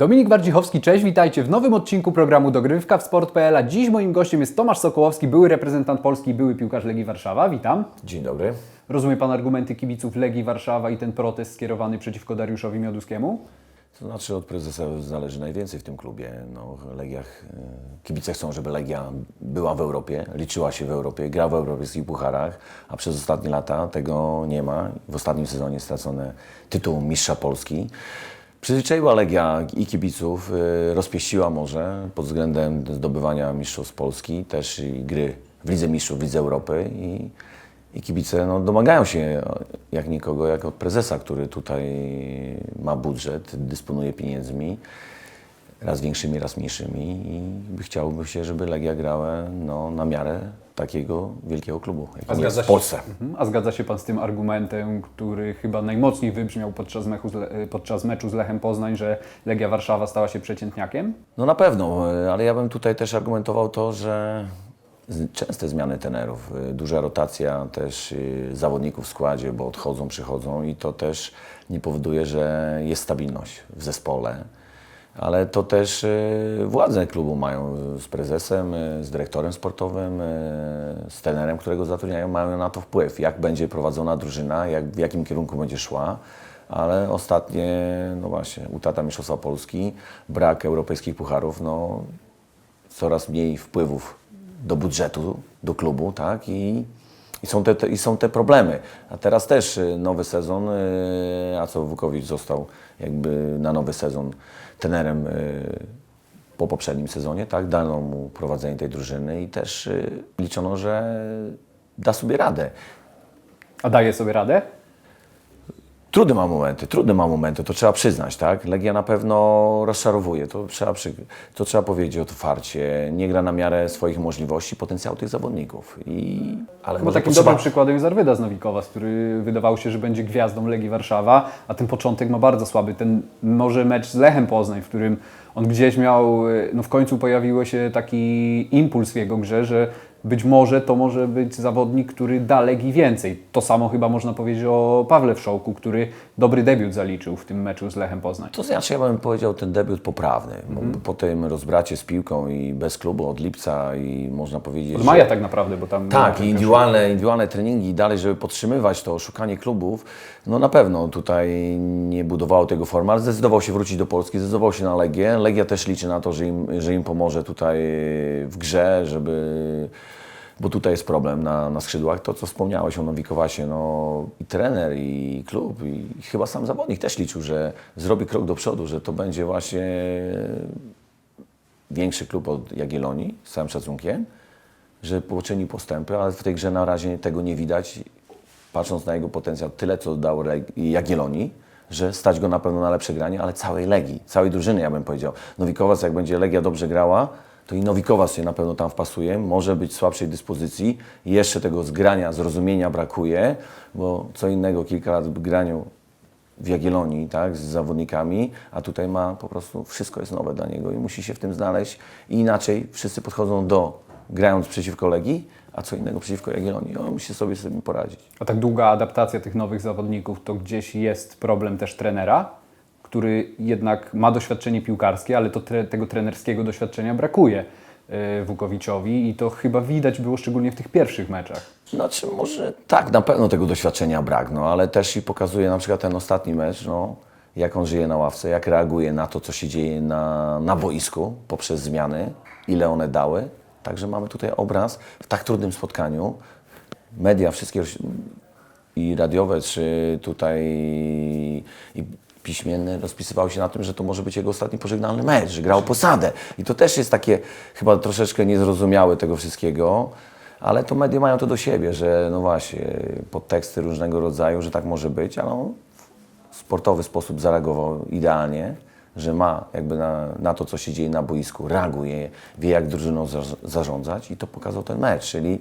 Dominik Wardzichowski, cześć, witajcie w nowym odcinku programu Dogrywka w Sport.pl. A dziś moim gościem jest Tomasz Sokołowski, były reprezentant Polski, były piłkarz Legii Warszawa. Witam. Dzień dobry. Rozumie Pan argumenty kibiców Legii Warszawa i ten protest skierowany przeciwko Dariuszowi Mioduskiemu? To znaczy od prezesa zależy najwięcej w tym klubie. No, Legiach, e, kibice chcą, żeby Legia była w Europie, liczyła się w Europie, gra w europejskich pucharach, a przez ostatnie lata tego nie ma. W ostatnim sezonie stracone tytuł mistrza Polski. Przyzwyczaiła Legia i kibiców, e, rozpieściła może pod względem zdobywania mistrzostw Polski, też i gry w Lidze Mistrzów, w Lidze Europy. I, i kibice no, domagają się jak nikogo, jak od prezesa, który tutaj ma budżet, dysponuje pieniędzmi, raz większymi, raz mniejszymi i by chciałby się, żeby Legia grała no, na miarę takiego wielkiego klubu, jaki jest w Polsce. Mhm. A zgadza się Pan z tym argumentem, który chyba najmocniej wybrzmiał podczas, mechu Le- podczas meczu z Lechem Poznań, że Legia Warszawa stała się przeciętniakiem? No na pewno, e, ale ja bym tutaj też argumentował to, że częste zmiany tenerów, y, duża rotacja też y, zawodników w składzie, bo odchodzą, przychodzą i to też nie powoduje, że jest stabilność w zespole. Ale to też y, władze klubu mają z prezesem, y, z dyrektorem sportowym, y, z trenerem, którego zatrudniają, mają na to wpływ, jak będzie prowadzona drużyna, jak, w jakim kierunku będzie szła. Ale ostatnie, no właśnie, utrata Mistrzostwa Polski, brak europejskich pucharów, no coraz mniej wpływów do budżetu, do klubu, tak? I, i, są, te, te, I są te problemy. A teraz też y, nowy sezon, y, a co Wukowicz został jakby na nowy sezon trenerem y, po poprzednim sezonie, tak? Dano mu prowadzenie tej drużyny i też liczono, że da sobie radę. A daje sobie radę? Trudne ma momenty, trudne ma momenty, to trzeba przyznać, tak? Legia na pewno rozczarowuje, to trzeba, przy, to trzeba powiedzieć otwarcie. Nie gra na miarę swoich możliwości, potencjału tych zawodników. I, ale Bo takim potrzeba- dobrym przykładem jest Arwyda z Nowikowa, który wydawało się, że będzie gwiazdą Legii Warszawa, a ten początek ma bardzo słaby. Ten może mecz z Lechem Poznań, w którym on gdzieś miał, y, no w końcu pojawił się taki impuls w jego grze, że być może to może być zawodnik, który da Legii więcej. To samo chyba można powiedzieć o Pawle Wszołku, który dobry debiut zaliczył w tym meczu z Lechem Poznań. To znaczy, ja bym powiedział, ten debiut poprawny. bo Po tym rozbracie z piłką i bez klubu od lipca i można powiedzieć, Od maja tak naprawdę, bo tam... Tak, i indywidualne, indywidualne treningi i dalej, żeby podtrzymywać to szukanie klubów, no na pewno tutaj nie budowało tego formy, ale zdecydował się wrócić do Polski, zdecydował się na Legię. Legia też liczy na to, że im, że im pomoże tutaj w grze, żeby... Bo tutaj jest problem na, na skrzydłach, to co wspomniałeś o Nowikowasie, no i trener, i klub, i chyba sam zawodnik też liczył, że zrobi krok do przodu, że to będzie właśnie większy klub od Jagiellonii, z całym szacunkiem, że poczynił postępy, ale w tej grze na razie tego nie widać, patrząc na jego potencjał, tyle co dał Jagiellonii, że stać go na pewno na lepsze granie, ale całej Legii, całej drużyny, ja bym powiedział. Nowikowac, jak będzie Legia dobrze grała, to i Nowikowac się na pewno tam wpasuje, może być słabszej dyspozycji, jeszcze tego zgrania, zrozumienia brakuje, bo co innego kilka lat w graniu w Jagiellonii, tak, z zawodnikami, a tutaj ma po prostu, wszystko jest nowe dla niego i musi się w tym znaleźć. I inaczej wszyscy podchodzą do, grając przeciwko Legii, a co innego przeciwko Jagiellonii, on musi sobie z tym poradzić. A tak długa adaptacja tych nowych zawodników, to gdzieś jest problem też trenera, który jednak ma doświadczenie piłkarskie, ale to tre, tego trenerskiego doświadczenia brakuje yy, Wukowiczowi i to chyba widać było szczególnie w tych pierwszych meczach. Znaczy może tak, na pewno tego doświadczenia brak, no, ale też i pokazuje na przykład ten ostatni mecz, no, jak on żyje na ławce, jak reaguje na to, co się dzieje na, na boisku poprzez zmiany, ile one dały. Także mamy tutaj obraz w tak trudnym spotkaniu. Media wszystkie i radiowe, czy tutaj i piśmienne rozpisywały się na tym, że to może być jego ostatni pożegnalny mecz, że grał posadę. I to też jest takie chyba troszeczkę niezrozumiałe tego wszystkiego, ale to media mają to do siebie, że no właśnie, podteksty różnego rodzaju, że tak może być, ale on w sportowy sposób zareagował idealnie, że ma jakby na, na to, co się dzieje na boisku, reaguje, wie jak drużyną za, zarządzać i to pokazał ten mecz, czyli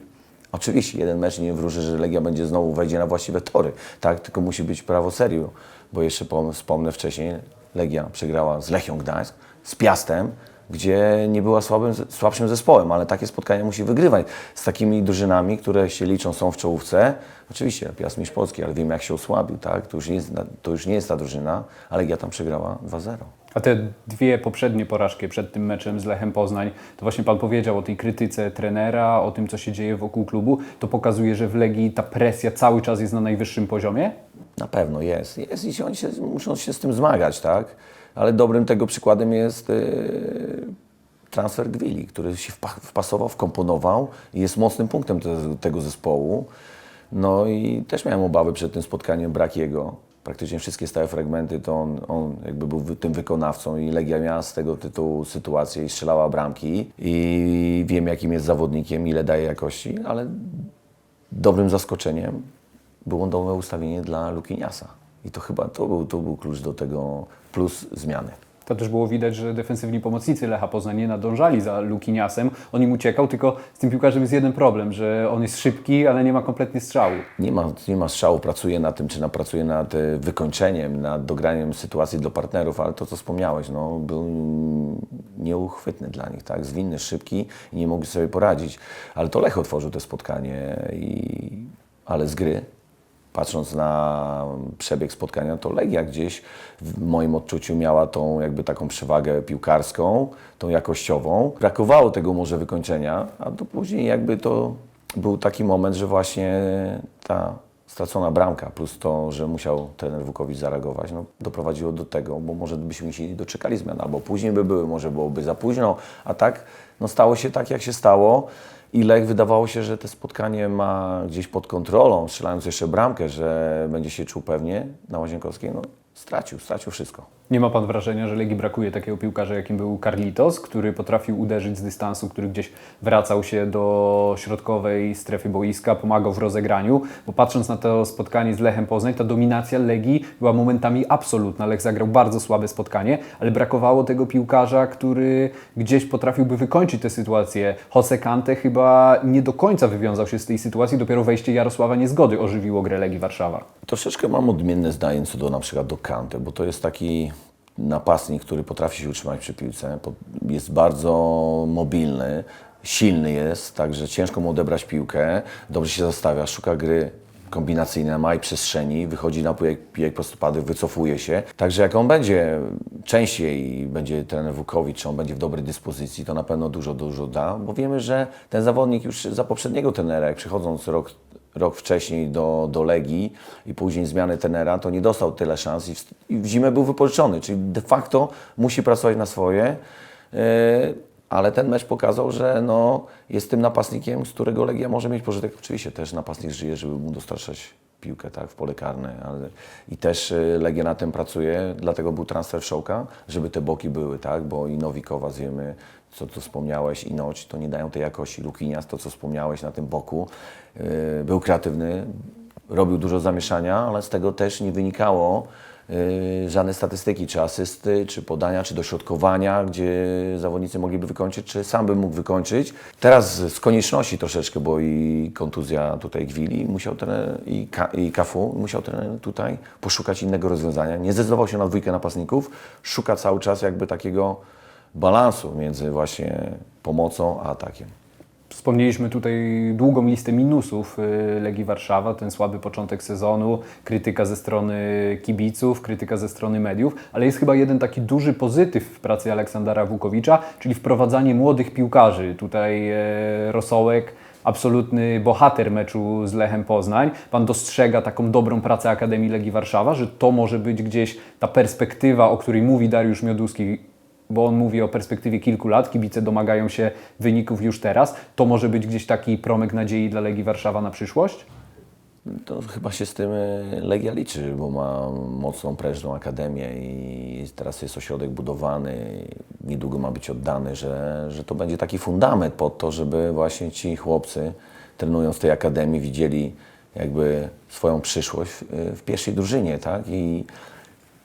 oczywiście jeden mecz nie wróży, że Legia będzie znowu wejdzie na właściwe tory, tak, tylko musi być prawo seriu, bo jeszcze pom- wspomnę wcześniej, Legia przegrała z Lechią Gdańsk, z Piastem, gdzie nie była słabym, słabszym zespołem, ale takie spotkania musi wygrywać z takimi drużynami, które się liczą, są w czołówce. Oczywiście Piast Mistrz Polski, ale wiemy jak się osłabił, tak? To już nie jest, to już nie jest ta drużyna, ale Legia tam przegrała 2-0. A te dwie poprzednie porażki przed tym meczem z Lechem Poznań, to właśnie Pan powiedział o tej krytyce trenera, o tym, co się dzieje wokół klubu. To pokazuje, że w Legii ta presja cały czas jest na najwyższym poziomie? Na pewno jest. Jest i oni się, muszą się z tym zmagać, tak? Ale dobrym tego przykładem jest yy, transfer Gwili, który się wpa- wpasował, wkomponował i jest mocnym punktem te, tego zespołu. No i też miałem obawy przed tym spotkaniem, brak jego. Praktycznie wszystkie stałe fragmenty to on, on jakby był tym wykonawcą i Legia miała z tego tytułu sytuację i strzelała bramki i wiem jakim jest zawodnikiem, ile daje jakości, ale dobrym zaskoczeniem było nowe ustawienie dla Lukiniasa. I to chyba to był, to był klucz do tego, plus zmiany. To też było widać, że defensywni pomocnicy Lecha Poznań nie nadążali za Lukiniasem. On im uciekał, tylko z tym piłkarzem jest jeden problem, że on jest szybki, ale nie ma kompletnie strzału. Nie ma, nie ma strzału, pracuje nad tym, czy na, pracuje nad e, wykończeniem, nad dograniem sytuacji dla partnerów, ale to, co wspomniałeś, no, był nieuchwytny dla nich, tak? Zwinny, szybki i nie mogli sobie poradzić. Ale to Lech otworzył to spotkanie, i, ale z gry, patrząc na przebieg spotkania, to Legia gdzieś w moim odczuciu miała tą jakby taką przewagę piłkarską, tą jakościową. Brakowało tego może wykończenia, a to później jakby to był taki moment, że właśnie ta stracona bramka plus to, że musiał trener Wukowicz zareagować, no, doprowadziło do tego, bo może byśmy się doczekali zmian, albo później by były, może byłoby za późno, a tak no, stało się tak, jak się stało. I Lech wydawało się, że to spotkanie ma gdzieś pod kontrolą, strzelając jeszcze bramkę, że będzie się czuł pewnie na Łazienkowskiej. No, stracił, stracił wszystko. Nie ma Pan wrażenia, że Legii brakuje takiego piłkarza, jakim był Carlitos, który potrafił uderzyć z dystansu, który gdzieś wracał się do środkowej strefy boiska, pomagał w rozegraniu, bo patrząc na to spotkanie z Lechem Poznań, ta dominacja Legii była momentami absolutna. Lech zagrał bardzo słabe spotkanie, ale brakowało tego piłkarza, który gdzieś potrafiłby wykończyć tę sytuację. Jose Kante chyba nie do końca wywiązał się z tej sytuacji, dopiero wejście Jarosława Niezgody ożywiło grę Legii Warszawa. Troszeczkę mam odmienne zdanie co do na przykład do Kante, bo to jest taki napastnik, który potrafi się utrzymać przy piłce, jest bardzo mobilny, silny jest, także ciężko mu odebrać piłkę, dobrze się zastawia, szuka gry kombinacyjnej na małej przestrzeni, wychodzi na pijek prostopadłych, wycofuje się. Także jak on będzie częściej, będzie trener Wukowicz, on będzie w dobrej dyspozycji, to na pewno dużo, dużo da, bo wiemy, że ten zawodnik już za poprzedniego trenera, jak przychodząc rok rok wcześniej do, do Legii i później zmiany tenera, to nie dostał tyle szans i w, i w zimę był wypożyczony, czyli de facto musi pracować na swoje. Yy, ale ten mecz pokazał, że no, jest tym napastnikiem, z którego Legia może mieć pożytek. Oczywiście też napastnik żyje, żeby mu dostarczać piłkę tak, w pole karne. Ale, I też y, Legia na tym pracuje, dlatego był transfer Szołka, żeby te boki były, tak, bo i Nowikowa wiemy, co tu wspomniałeś, i Noć, to nie dają tej jakości. Lukinias, to co wspomniałeś na tym boku, y, był kreatywny, robił dużo zamieszania, ale z tego też nie wynikało żadne statystyki, czy asysty, czy podania, czy dośrodkowania, gdzie zawodnicy mogliby wykończyć, czy sam bym mógł wykończyć. Teraz z konieczności troszeczkę, bo i kontuzja tutaj Gwili, musiał trener, i, Ka, i Kafu, musiał trener tutaj poszukać innego rozwiązania. Nie zdecydował się na dwójkę napastników, szuka cały czas jakby takiego balansu między właśnie pomocą a atakiem. Wspomnieliśmy tutaj długą listę minusów y, Legii Warszawa, ten słaby początek sezonu, krytyka ze strony kibiców, krytyka ze strony mediów, ale jest chyba jeden taki duży pozytyw w pracy Aleksandra Wukowicza, czyli wprowadzanie młodych piłkarzy. Tutaj e, Rosołek, absolutny bohater meczu z Lechem Poznań. Pan dostrzega taką dobrą pracę Akademii Legii Warszawa, że to może być gdzieś ta perspektywa, o której mówi Dariusz Mioduski, bo on mówi o perspektywie kilku lat, kibice domagają się wyników już teraz. To może być gdzieś taki promyk nadziei dla Legii Warszawa na przyszłość? To chyba się z tym e, Legia liczy, bo ma mocną, prężną akademię i teraz jest ośrodek budowany, niedługo ma być oddany, że, że to będzie taki fundament pod to, żeby właśnie ci chłopcy trenując w tej akademii widzieli jakby swoją przyszłość w, w pierwszej drużynie, tak? I,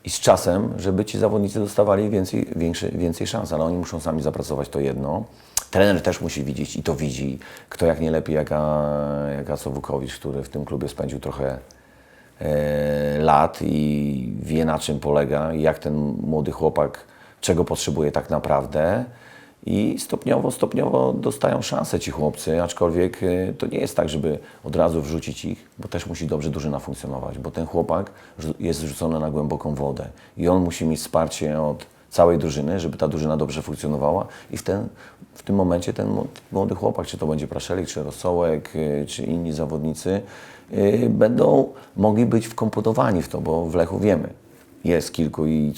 i z czasem, żeby ci zawodnicy dostawali więcej, większy, więcej szans, ale oni muszą sami zapracować to jedno. Trener też musi widzieć i to widzi, kto jak nie lepiej, jak, A- jak Aco Wukowicz, który w tym klubie spędził trochę e, lat i wie na czym polega jak ten młody chłopak, czego potrzebuje tak naprawdę. I stopniowo, stopniowo dostają szansę ci chłopcy, aczkolwiek y, to nie jest tak, żeby od razu wrzucić ich, bo też musi dobrze drużyna funkcjonować, bo ten chłopak jest rzucony na głęboką wodę i on musi mieć wsparcie od całej drużyny, żeby ta drużyna dobrze funkcjonowała i w, ten, w tym momencie ten młody chłopak, czy to będzie Praszelik, czy Rosołek, y, czy inni zawodnicy, y, będą mogli być wkomponowani w to, bo w Lechu wiemy, jest kilku i,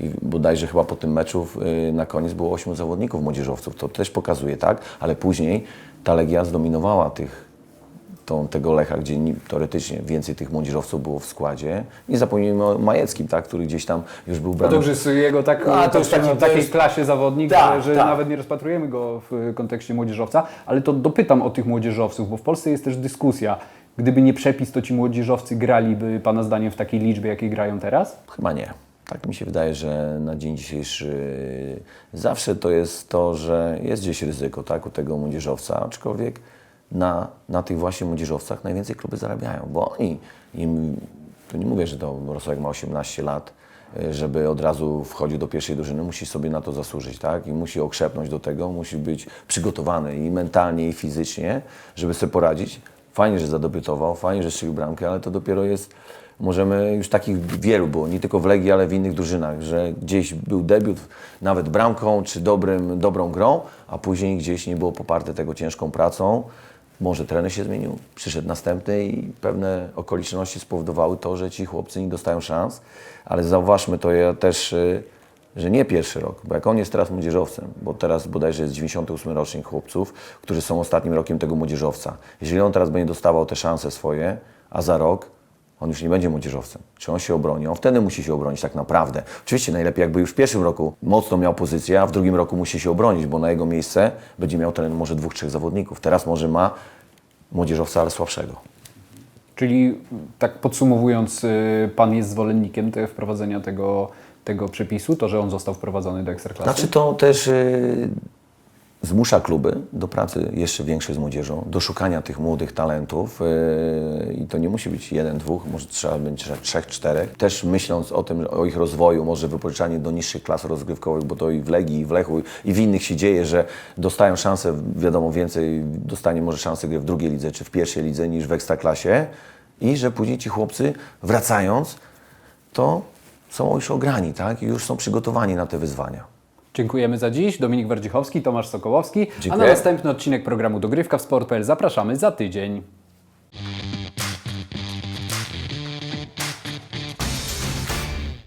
i bodajże chyba po tym meczu y, na koniec było ośmiu zawodników młodzieżowców. To też pokazuje, tak? Ale później ta Legia zdominowała tych, tą, tego Lecha, gdzie ni- teoretycznie więcej tych młodzieżowców było w składzie. Nie zapomnijmy o Majeckim, tak? Który gdzieś tam już był No brany. dobrze, jest jego tak, A, to to jest taki- w to takiej jest- klasie zawodnik, Tak, że tak. nawet nie rozpatrujemy go w kontekście młodzieżowca, ale to dopytam o tych młodzieżowców, bo w Polsce jest też dyskusja. Gdyby nie przepis, to ci młodzieżowcy graliby Pana zdaniem w takiej liczbie, jakiej grają teraz? Chyba nie. Tak mi się wydaje, że na dzień dzisiejszy zawsze to jest to, że jest gdzieś ryzyko tak, u tego młodzieżowca, aczkolwiek na, na tych właśnie młodzieżowcach najwięcej kluby zarabiają, bo oni, im, to nie mówię, że to Rosłek ma 18 lat, żeby od razu wchodził do pierwszej drużyny, musi sobie na to zasłużyć, tak? I musi okrzepnąć do tego, musi być przygotowany i mentalnie, i fizycznie, żeby sobie poradzić. Fajnie, że zadebiutował, fajnie, że strzelił bramkę, ale to dopiero jest Możemy, już takich wielu było, nie tylko w Legii, ale w innych drużynach, że gdzieś był debiut nawet bramką czy dobrym, dobrą grą, a później gdzieś nie było poparte tego ciężką pracą. Może trener się zmienił, przyszedł następny i pewne okoliczności spowodowały to, że ci chłopcy nie dostają szans, ale zauważmy to ja też, y, że nie pierwszy rok, bo jak on jest teraz młodzieżowcem, bo teraz bodajże jest 98 rocznik chłopców, którzy są ostatnim rokiem tego młodzieżowca. Jeżeli on teraz będzie dostawał te szanse swoje, a za rok on już nie będzie młodzieżowcem. Czy on się obroni? On wtedy musi się obronić tak naprawdę. Oczywiście najlepiej jakby już w pierwszym roku mocno miał pozycję, a w drugim roku musi się obronić, bo na jego miejsce będzie miał trener może dwóch, trzech zawodników. Teraz może ma młodzieżowca, ale słabszego. Czyli tak podsumowując, y, Pan jest zwolennikiem te, wprowadzenia tego, tego przepisu, to, że on został wprowadzony do Ekstraklasy? Znaczy to też y, zmusza kluby do pracy jeszcze większej z młodzieżą, do szukania tych młodych talentów y, i to nie musi być jeden, dwóch, może trzeba być trzech, czterech. Też myśląc o tym, o ich rozwoju, może wypożyczanie do niższych klas rozgrywkowych, bo to i w Legii, i w Lechu, i w innych się dzieje, że dostają szansę, wiadomo, więcej, dostanie może szansę gry w drugiej lidze, czy w pierwszej lidze niż w Ekstraklasie i że później ci chłopcy wracając, to są już ograni, tak? I już są przygotowani na te wyzwania. Dziękujemy za dziś. Dominik Wardzichowski, Tomasz Sokołowski. A na Dziękuję. następny odcinek programu Dogrywka w Sport.pl zapraszamy za tydzień.